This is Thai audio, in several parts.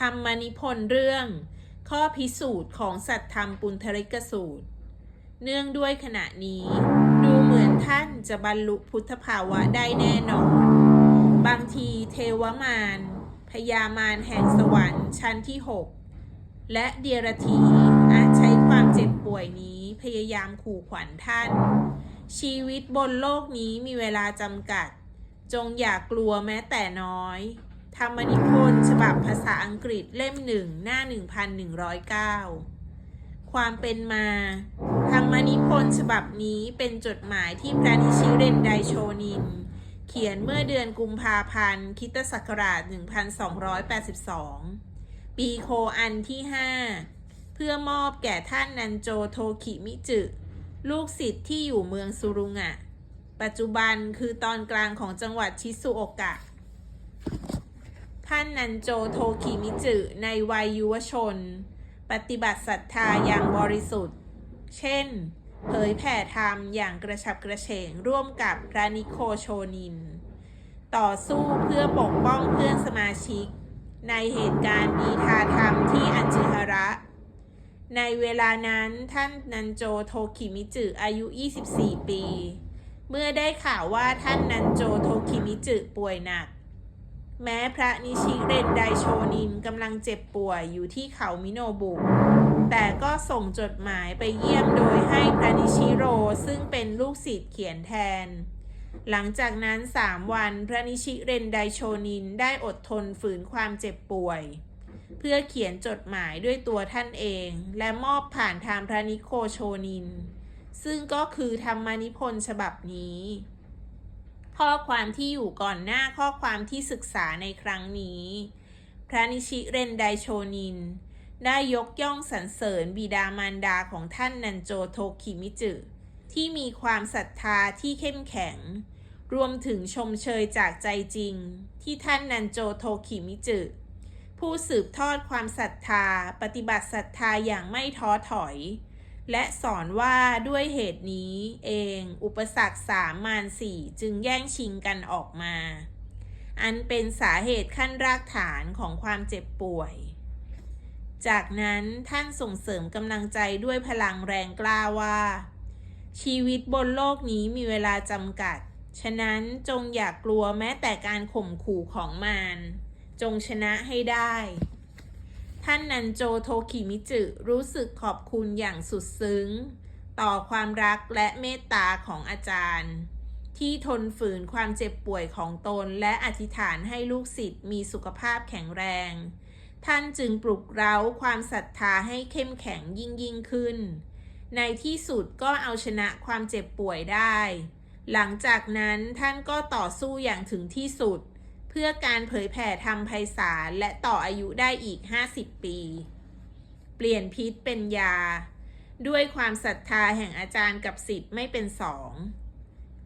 ธรรมนิพนธ์เรื่อง ข้อพิสูจน์ของสัตธรรมปุณธริกสูตร เนื่องด้วยขณะนี้ ดูเหมือนท่านจะบรรลุพุทธภาวะได้แน่นอน บางทีเทวมารพยามารแห่งสวรรค์ชั้นที่หกและเดียรถีอาจใช้ความเจ็บป่วยนี้พยายามขู่ขวัญท่าน ชีวิตบนโลกนี้มีเวลาจำกัด จงอย่ากลัวแม้แต่น้อย ธรรมนิพนธ์ฉบับภาษาอังกฤษเล่มหนึ่งหน้า 1109 ความเป็นมา ธรรมนิพนธ์ฉบับนี้เป็นจดหมายที่พระนิชิเรนไดโชนิน เขียนเมื่อเดือนกุมภาพันธ์คริสตศักราช 1282 ปีโคอันที่ 5 เพื่อมอบแก่ท่านนันโจโทคิมิจึ ลูกศิษย์ที่อยู่เมืองซูรุงะ ปัจจุบันคือตอนกลางของจังหวัดชิซุโอกะ ท่านนันโจโทคิมิจึในวัยยุวชน ปฏิบัติศรัทธาอย่างบริสุทธิ์ เช่น เผยแผ่ธรรมอย่างกระฉับกระเฉงร่วมกับพระนิโคโชนิน ต่อสู้เพื่อปกป้องเพื่อนสมาชิก ในเหตุการณ์มีทาธรรมที่อันจิฮาระ ในเวลานั้นท่านนันโจโทคิมิจึอายุ 24 ปี เมื่อได้ข่าวว่าท่านนันโจโทคิมิจึป่วยหนัก แม้พระนิชิเรนไดโชนินกำลังเจ็บป่วยอยู่ที่เขามิโนบุ แต่ก็ส่งจดหมายไปเยี่ยมโดยให้พระนิชิโรซึ่งเป็นลูกศิษย์เขียนแทน หลังจากนั้นสามวันพระนิชิเรนไดโชนินได้อดทนฝืนความเจ็บป่วย เพื่อเขียนจดหมายด้วยตัวท่านเอง และมอบผ่านทางพระนิโคโชนิน ซึ่งก็คือธรรมนิพนธ์ฉบับนี้ ข้อความที่อยู่ก่อนหน้าข้อความที่ศึกษาในครั้งนี้ พระนิชิเรนไดโชนิน ได้ยกย่องสรรเสริญบิดามารดาของท่านนันโจโทคิมิจึ ที่มีความศรัทธาที่เข้มแข็ง รวมถึงชมเชยจากใจจริง ที่ท่านนันโจโทคิมิจึ ผู้สืบทอดความศรัทธา ปฏิบัติศรัทธาอย่างไม่ท้อถอย และสอนว่าด้วยเหตุนี้เอง อุปสรรคสามมารสี่จึงแย่งชิงกันออกมา อันเป็นสาเหตุขั้นรากฐานของความเจ็บป่วย จากนั้นท่านส่งเสริมกำลังใจด้วยพลังแรงกล้าว่า ชีวิตบนโลกนี้มีเวลาจำกัด ฉะนั้นจงอย่ากกลัวแม้แต่การข่มขู่ของมารจงชนะให้ได้ ท่านนันโจโทคิมิจึรู้สึกขอบคุณอย่างสุดซึ้ง ต่อความรักและเมตตาของอาจารย์ ที่ทนฝืนความเจ็บป่วยของตนและอธิษฐานให้ลูกศิษย์มีสุขภาพแข็งแรง ท่านจึงปลุกเร้าความศรัทธาให้เข้มแข็งยิ่งยิ่งขึ้น ในที่สุดก็เอาชนะความเจ็บป่วยได้ หลังจากนั้นท่านก็ต่อสู้อย่างถึงที่สุด เพื่อการเผยแผ่ธรรมไพศาลและต่ออายุได้อีก 50 ปี เปลี่ยนพิษเป็นยา ด้วยความศรัทธาแห่งอาจารย์กับศิษย์ไม่เป็นสอง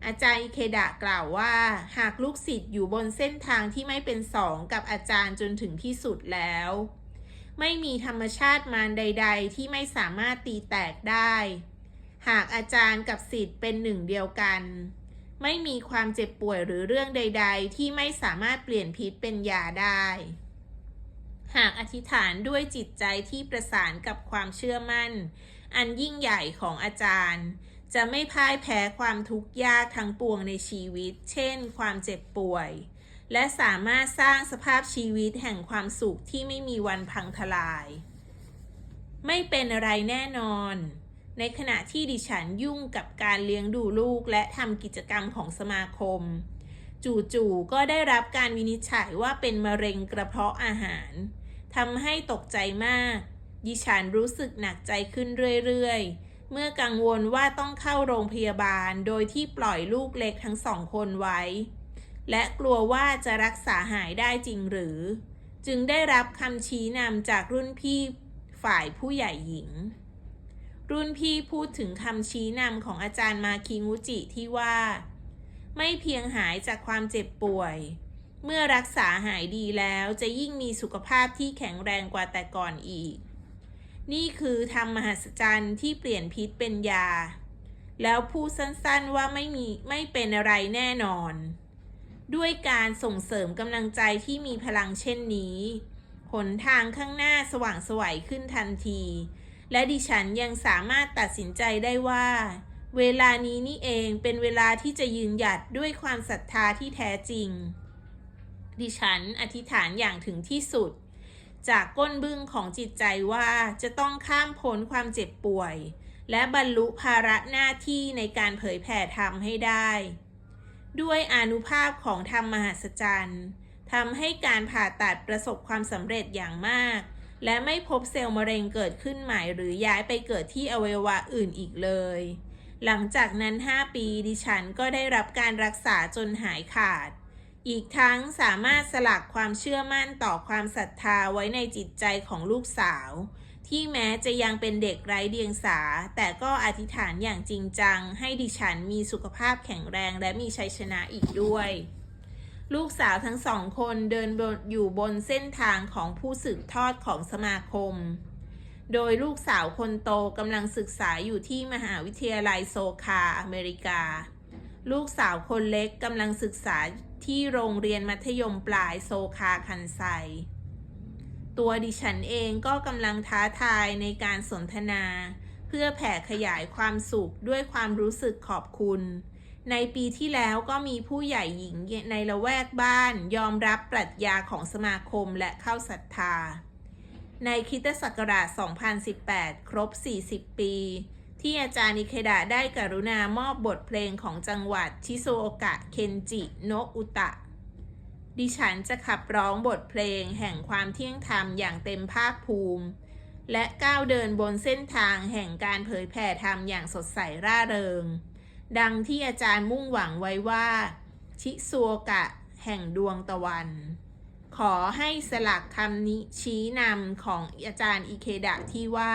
อาจารย์อิเคดะกล่าวว่า หากลูกศิษย์อยู่บนเส้นทางที่ไม่เป็นสองกับอาจารย์จนถึงที่สุดแล้ว ไม่มีธรรมชาติมารใด ๆ ที่ไม่สามารถตีแตกได้ หากอาจารย์กับศิษย์เป็นหนึ่งเดียวกัน ไม่มีความเจ็บป่วยหรือเรื่องใด ๆ ที่ไม่สามารถเปลี่ยนพิษเป็นยาได้ หากอธิษฐานด้วยจิตใจที่ประสานกับความเชื่อมั่น อันยิ่งใหญ่ของอาจารย์ จะไม่พ่ายแพ้ความทุกข์ยากทั้งปวงในชีวิต เช่น ความเจ็บป่วย และสามารถสร้างสภาพชีวิตแห่งความสุขที่ไม่มีวันพังทลาย ไม่เป็นอะไรแน่นอน ในขณะที่ดิฉันยุ่งกับการเลี้ยงดูลูกและทำกิจกรรมของสมาคม จู่ๆก็ได้รับการวินิจฉัยว่าเป็นมะเร็งกระเพาะอาหารทำให้ตกใจมาก ดิฉันรู้สึกหนักใจขึ้นเรื่อยๆ เมื่อกังวลว่าต้องเข้าโรงพยาบาลโดยที่ปล่อยลูกเล็กทั้งสองคนไว้ และกลัวว่าจะรักษาหายได้จริงหรือ จึงได้รับคำชี้นำจากรุ่นพี่ฝ่ายผู้ใหญ่หญิง รุ่นพี่พูดถึงคำชี้นำของอาจารย์มาคิงุจิที่ว่า ไม่เพียงหายจากความเจ็บป่วย เมื่อรักษาหายดีแล้วจะยิ่งมีสุขภาพที่แข็งแรงกว่าแต่ก่อนอีก นี่คือธรรมมหัศจรรย์ที่เปลี่ยนพิษเป็นยา แล้วพูดสั้นๆว่าไม่มีไม่เป็นอะไรแน่นอน ด้วยการส่งเสริมกำลังใจที่มีพลังเช่นนี้ หนทางข้างหน้าสว่างไสวัยขึ้นทันที และดิฉันยังสามารถตัดสินใจได้ว่า เวลานี้นี่เองเป็นเวลาที่จะยืนหยัดด้วยความศรัทธาที่แท้จริง ดิฉันอธิษฐานอย่างถึงที่สุด จากก้นบึ้งของจิตใจว่าจะต้องข้ามพ้นความเจ็บป่วย และบรรลุภาระหน้าที่ในการเผยแผ่ธรรมให้ได้ ด้วยอนุภาพของธรรมมหัศจรรย์ทำให้การผ่าตัดประสบความสำเร็จอย่างมาก และไม่พบเซลล์มะเร็งเกิดขึ้นใหม่หรือย้ายไปเกิดที่อวัยวะอื่นอีกเลย หลังจากนั้น 5 ปีดิฉันก็ได้รับการรักษาจนหายขาด อีกทั้งสามารถสลักความเชื่อมั่นต่อความศรัทธาไว้ในจิตใจของลูกสาว ที่แม้จะยังเป็นเด็กไร้เดียงสา แต่ก็อธิษฐานอย่างจริงจัง ให้ดิฉันมีสุขภาพแข็งแรงและมีชัยชนะอีกด้วย ลูกสาวทั้งสองคนเดินอยู่บนเส้นทางของผู้สืบทอดของสมาคม โดยลูกสาวคนโตกำลังศึกษาอยู่ที่มหาวิทยาลัยโซคาอเมริกา ลูกสาวคนเล็กกำลังศึกษาที่โรงเรียนมัธยมปลายโซคาคันไซ ตัวดิฉันเองก็กำลังท้าทายในการสนทนา เพื่อแผ่ขยายความสุขด้วยความรู้สึกขอบคุณ ในปีที่แล้วก็มีผู้ใหญ่หญิงในละแวกบ้านยอมรับปรัชญาของสมาคมและเข้าศรัทธา ในคิตศักราช 2018 ครบ 40 ปี ที่อาจารย์นิเคดะได้กรุณามอบบทเพลงของจังหวัดชิโซโอกะ เคนจิ โนะอุตะ ดิฉันจะขับร้องบทเพลงแห่งความเที่ยงธรรมอย่างเต็มภาคภูมิ และก้าวเดินบนเส้นทางแห่งการเผยแผ่ธรรมอย่างสดใสร่าเริง ดังที่อาจารย์มุ่งหวังไว้ว่า ชิซัวกะแห่งดวงตะวัน ขอให้สลักคำนิชี้นำของอาจารย์อิเคดะที่ว่า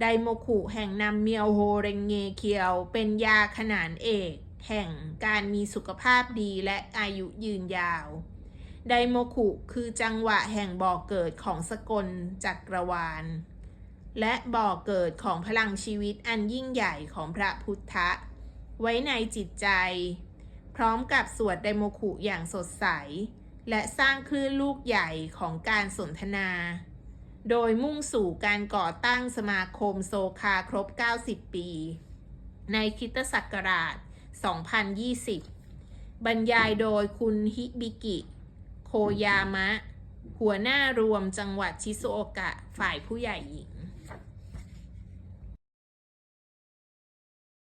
ไดโมคุแห่งนำเมียวโฮเรงเงเคียว เป็นยาขนานเอก แห่งการมีสุขภาพดีและอายุยืนยาว ไดโมคุคือจังหวะแห่งบ่อเกิดของสกลจักรวาล และบ่อเกิดของพลังชีวิตอันยิ่งใหญ่ของพระพุทธะ ไว้ในจิตใจ พร้อมกับสวดไดโมคุอย่างสดใส และสร้างคลื่นลูกใหญ่ของการสนทนา โดยมุ่งสู่การก่อตั้งสมาคมโซคาครบ 90 ปี ในคริสตศักราช 2020 บรรยายโดยคุณฮิบิกิ โคยามะ หัวหน้ารวมจังหวัดชิซุโอกะฝ่ายผู้ใหญ่หญิง